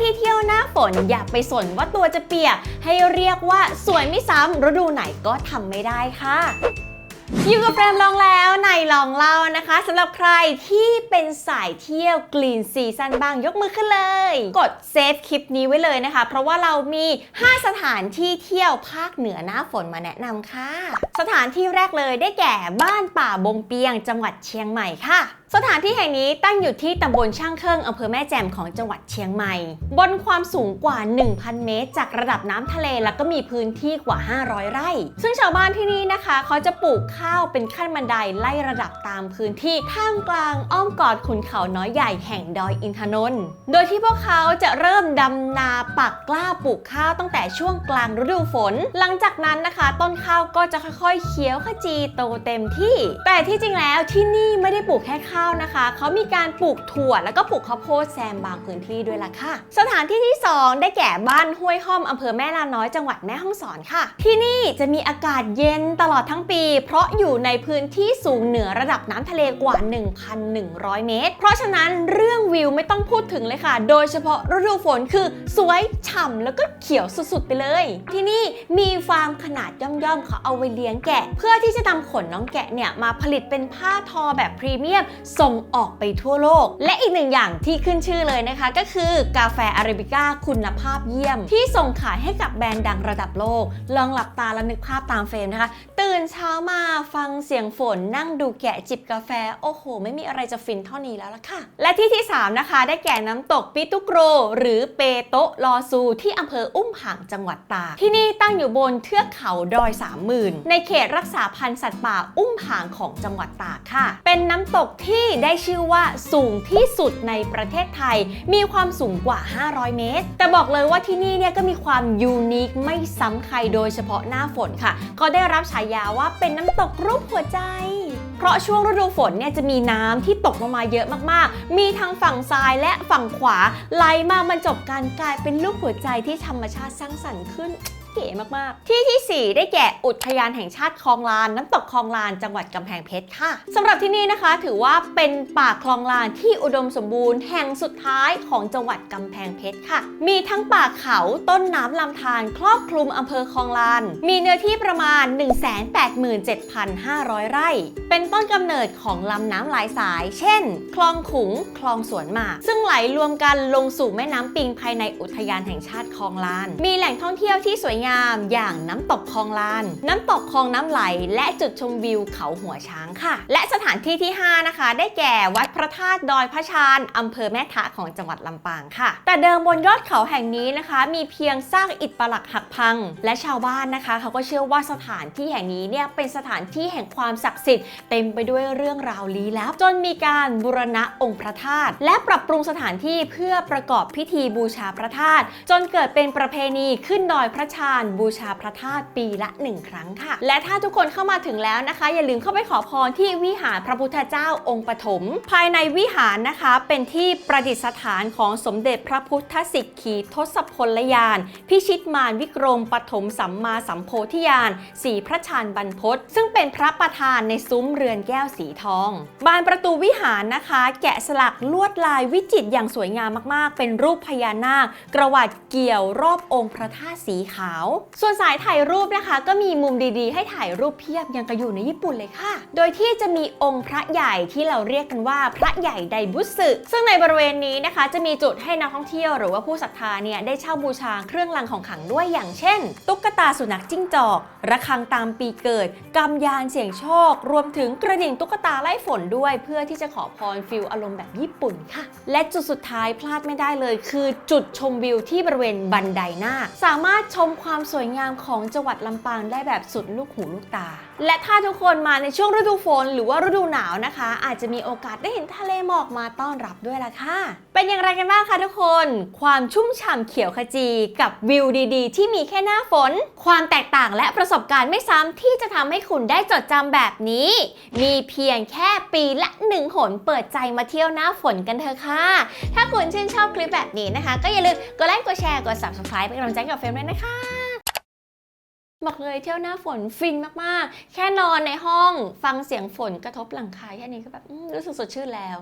ที่เที่ยวหน้าฝนอย่าไปสนว่าตัวจะเปียก ให้เรียกว่าสวยไม่ซ้ำฤดูไหนก็ทำไม่ได้ค่ะอยู่กับเฟรมลองแล้วในลองเล่านะคะสำหรับใครที่เป็นสายเที่ยวกรีนซีซันบ้างยกมือขึ้นเลย กดเซฟคลิปนี้ไว้เลยนะคะ เพราะว่าเรามี 5 สถานที่เที่ยวภาคเหนือหน้าฝนมาแนะนำค่ะ สถานที่แรกเลยได้แก่บ้านป่าบงเปียงจังหวัดเชียงใหม่ค่ะสถานที่แห่งนี้ตั้งอยู่ที่ตำบลช่างเครื่องอำเภอแม่แจ่มของจังหวัดเชียงใหม่ บนความสูงกว่า 1,000 เมตร จากระดับน้ำทะเลแล้วก็มีพื้นที่กว่า 500 ไร่ ซึ่งชาวบ้านที่นี่นะคะ เขาจะปลูกข้าวเป็นขั้นบันไดไล่ระดับตามพื้นที่ท่ามกลางอ้อมกอดขุนเขาน้อยใหญ่แห่งดอยอินทนนท์โดยที่พวกเขาจะเริ่มดำนาปักกล้าปลูกข้าวตั้งแต่ช่วงกลางฤดูฝน หลังจากนั้นนะคะ ต้นข้าวก็จะค่อยๆเขียวขจีโตเต็มที่ แต่ที่จริงแล้วที่นี่ไม่ได้ปลูกแค่ข้าวนะคะ เขามีการปลูกถั่วแล้วก็ปลูกข้าวโพดแซมบางพื้นที่ด้วยล่ะค่ะ สถานที่ที่ 2 ได้แก่บ้านห้วยห้อมอำเภอแม่ลาน้อยจังหวัดแม่ฮ่องสอนค่ะ ที่นี่จะมีอากาศเย็นตลอดทั้งปี เพราะอยู่ในพื้นที่สูงเหนือระดับน้ำทะเลกว่า 1,100 เมตร เพราะฉะนั้นเรื่องวิวไม่ต้องพูดถึงเลยค่ะ โดยเฉพาะฤดูฝนคือสวยฉ่ำแล้วก็เขียวสุดๆ ไปเลย ที่นี่มีฟาร์มขนาดย่อมๆเขาเอาไว้เลี้ยงแกะ เพื่อที่จะนำขนน้องแกะเนี่ยมาผลิตเป็นผ้าทอแบบพรีเมียมส่งออกไปทั่วโลก และอีกหนึ่งอย่างที่ขึ้นชื่อเลยนะคะ ก็คือกาแฟอาราบิก้าคุณภาพเยี่ยม ที่ส่งขายให้กับแบรนด์ดังระดับโลก ลองหลับตาแล้วนึกภาพตามเฟรมนะคะ ตื่นเช้ามาฟังเสียงฝนนั่งดูแกะจิบกาแฟ โอ้โห ไม่มีอะไรจะฟินเท่านี้แล้วล่ะค่ะ และที่ที่ 3 นะคะ ได้แก่น้ำตกปิตุโกร หรือเปโตะลอซูที่อำเภออุ้มผางจังหวัดตากที่นี่ตั้งอยู่บนเทือกเขาดอยสามหมื่นในเขตรักษาพันธุ์สัตว์ป่าอุ้มผางของจังหวัดตากค่ะ เป็นน้ำตกที่ได้ชื่อว่าสูงที่สุดในประเทศไทย มีความสูงกว่า 500 เมตร แต่บอกเลยว่าที่นี่เนี่ยก็มีความยูนิคไม่ซ้ำใครโดยเฉพาะหน้าฝนค่ะ ก็ได้รับฉายาว่าเป็นน้ำตกรูปหัวใจ เพราะช่วงฤดูฝนเนี่ยจะมีน้ำที่ตกลงมาเยอะมากๆ มีทั้งฝั่งซ้ายและฝั่งขวาไหลมาบรรจบกันกลายเป็นรูปหัวใจที่ธรรมชาติสร้างสรรค์ขึ้น เก๋มากๆ ที่ที่ 4 ได้แก่อุทยานแห่งชาติคลองลาน น้ำตกคลองลานจังหวัดกำแพงเพชรค่ะสำหรับที่นี่นะคะ ถือว่าเป็นป่าคลองลานที่อุดมสมบูรณ์แห่งสุดท้ายของจังหวัดกำแพงเพชรค่ะ มีทั้งป่าเขาต้นน้ำลำธารครอบคลุมอำเภอคลองลาน มีเนื้อที่ประมาณ 187,500 ไร่ เป็นต้นกำเนิดของลำน้ำหลายสาย เช่น คลองขุง คลองสวนหมาก ซึ่งไหลรวมกันลงสู่แม่น้ำปิงภายในอุทยานแห่งชาติคลองลาน มีแหล่งท่องเที่ยวที่สวยงามอย่างน้ำตกคลองลาน น้ำตกคลองน้ำไหล และจุดชมวิวเขาหัวช้างค่ะ และสถานที่ที่ 5 นะคะ ได้แก่วัดพระธาตุดอยพระชานอำเภอแม่ทะของจังหวัดลำปางค่ะ แต่เดิมบนยอดเขาแห่งนี้นะคะ มีเพียงซากอิฐปรักหักพัง และชาวบ้านนะคะ เขาก็เชื่อว่าสถานที่แห่งนี้เนี่ยเป็นสถานที่แห่งความศักดิ์สิทธิ์เต็มไปด้วยเรื่องราวลี้ลับจนมีการบูรณะองค์พระธาตุและปรับปรุงสถานที่เพื่อประกอบพิธีบูชาพระธาตุจนเกิดเป็นประเพณีขึ้นดอยพระชานบูชาพระธาตุปีละหนึ่งครั้งค่ะ และถ้าทุกคนเข้ามาถึงแล้วนะคะ อย่าลืมเข้าไปขอพรที่วิหารพระพุทธเจ้าองค์ปฐมภายในวิหารนะคะเป็นที่ประดิษฐานของสมเด็จพระพุทธสิกขีทศพลยาน พิชิตมารวิกรมปฐมสัมมาสัมโพธิญาณสีพระชานบรรพตซึ่งเป็นพระประธานในซุ้มเรือนแก้วสีทอง บานประตูวิหารนะคะ แกะสลักลวดลายวิจิตรอย่างสวยงามมากๆ เป็นรูปพญานาคกระวัดเกี่ยวรอบองค์พระธาตุสีขาวส่วนสายถ่ายรูปนะคะ ก็มีมุมดีๆ ให้ถ่ายรูปเพียบยังกระอยู่ในญี่ปุ่นเลยค่ะ โดยที่จะมีองค์พระใหญ่ที่เราเรียกกันว่าพระใหญ่ไดบุสึซึ่งในบริเวณนี้นะคะ จะมีจุดให้นักท่องเที่ยวหรือว่าผู้ศรัทธาเนี่ยได้เช่าบูชาเครื่องรางของขลังด้วยอย่างเช่น ตุ๊กตาสุนัขจิ้งจอกระฆังตามปีเกิดกำยานเสียงโชค รวมถึงกระดิ่งตุ๊กตาไล่ฝนด้วย เพื่อที่จะขอพรฟิลอารมณ์แบบญี่ปุ่นค่ะ และจุดสุดท้ายพลาดไม่ได้เลย คือจุดชมวิวที่บริเวณบันไดหน้า สามารถชมความความสวยงามของจังหวัดลำปางได้แบบสุดลูกหูลูกตา และถ้าทุกคนมาในช่วงฤดูฝนหรือว่าฤดูหนาวนะคะ อาจจะมีโอกาสได้เห็นทะเลหมอกมาต้อนรับด้วยล่ะค่ะ เป็นอย่างไรกันบ้างคะทุกคน ความชุ่มฉ่ำเขียวขจีกับวิวดีๆ ที่มีแค่หน้าฝน ความแตกต่างและประสบการณ์ไม่ซ้ำที่จะทำให้คุณได้จดจำแบบนี้ มีเพียงแค่ปีละหนึ่งหนเปิดใจมาเที่ยวหน้าฝนกันเถอะค่ะ ถ้าคุณชื่นชอบคลิปแบบนี้นะคะ ก็อย่าลืมกดไลค์กดแชร์กด subscribe เป็นกำลังใจกับเฟรมด้วยนะคะ บอกเลยเที่ยวหน้าฝนฟินมาก ๆ แค่นอนในห้องฟังเสียงฝนกระทบหลังคาแค่นี้ก็แบบรู้สึกสดชื่นแล้ว